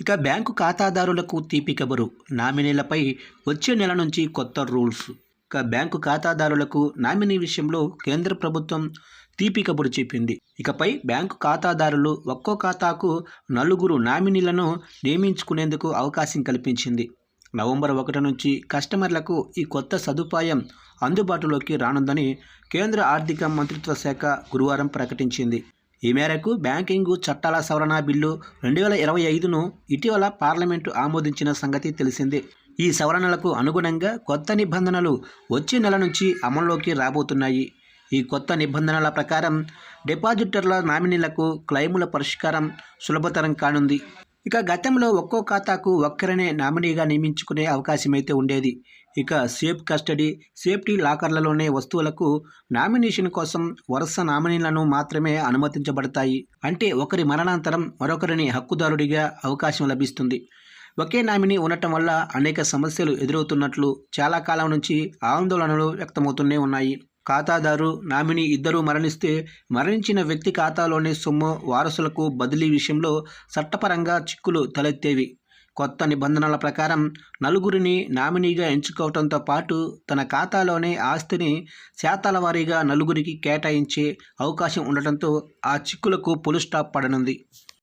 ఇక బ్యాంకు ఖాతాదారులకు తీపి కబురు నామినీలపై వచ్చే నెల నుంచి కొత్త రూల్స్. ఇక బ్యాంకు ఖాతాదారులకు నామినీ విషయంలో కేంద్ర ప్రభుత్వం తీపి కబురు చెప్పింది. ఇకపై బ్యాంకు ఖాతాదారులు ఒక్కో ఖాతాకు నలుగురు నామినీలను నియమించుకునేందుకు అవకాశం కల్పించింది. నవంబర్ ఒకటి నుంచి కస్టమర్లకు ఈ కొత్త సదుపాయం అందుబాటులోకి రానుందని కేంద్ర ఆర్థిక మంత్రిత్వ శాఖ గురువారం ప్రకటించింది. ఈ మేరకు బ్యాంకింగ్ చట్టాల సవరణ బిల్లు రెండు వేల ఇరవై ఐదును ఇటీవల పార్లమెంటు ఆమోదించిన సంగతి తెలిసిందే. ఈ సవరణలకు అనుగుణంగా కొత్త నిబంధనలు వచ్చే నెల నుంచి అమల్లోకి రాబోతున్నాయి. ఈ కొత్త నిబంధనల ప్రకారం డిపాజిటర్ల నామినీలకు క్లెయిముల పరిష్కారం సులభతరం కానుంది. ఇక గతంలో ఒక్కో ఖాతాకు ఒక్కరనే నామినీగా నియమించుకునే అవకాశం అయితే ఉండేది. ఇక సేఫ్ కస్టడీ సేఫ్టీ లాకర్లలోనే వస్తువులకు నామినేషన్ కోసం వరుస నామినీలను మాత్రమే అనుమతించబడతాయి. అంటే ఒకరి మరణాంతరం మరొకరిని హక్కుదారుడిగా అవకాశం లభిస్తుంది. ఒకే నామినీ ఉండటం వల్ల అనేక సమస్యలు ఎదురవుతున్నట్లు చాలా కాలం నుంచి ఆందోళనలు వ్యక్తమవుతూనే ఉన్నాయి. ఖాతాదారు నామినీ ఇద్దరూ మరణిస్తే మరణించిన వ్యక్తి ఖాతాలోని సొమ్ము వారసులకు బదిలీ విషయంలో చట్టపరంగా చిక్కులు తలెత్తేవి. కొత్త నిబంధనల ప్రకారం నలుగురిని నామినీగా ఎంచుకోవడంతో పాటు తన ఖాతాలోని ఆస్తిని శాతాల వారీగా నలుగురికి కేటాయించే అవకాశం ఉండటంతో ఆ చిక్కులకు పులు స్టాప్ పడనుంది.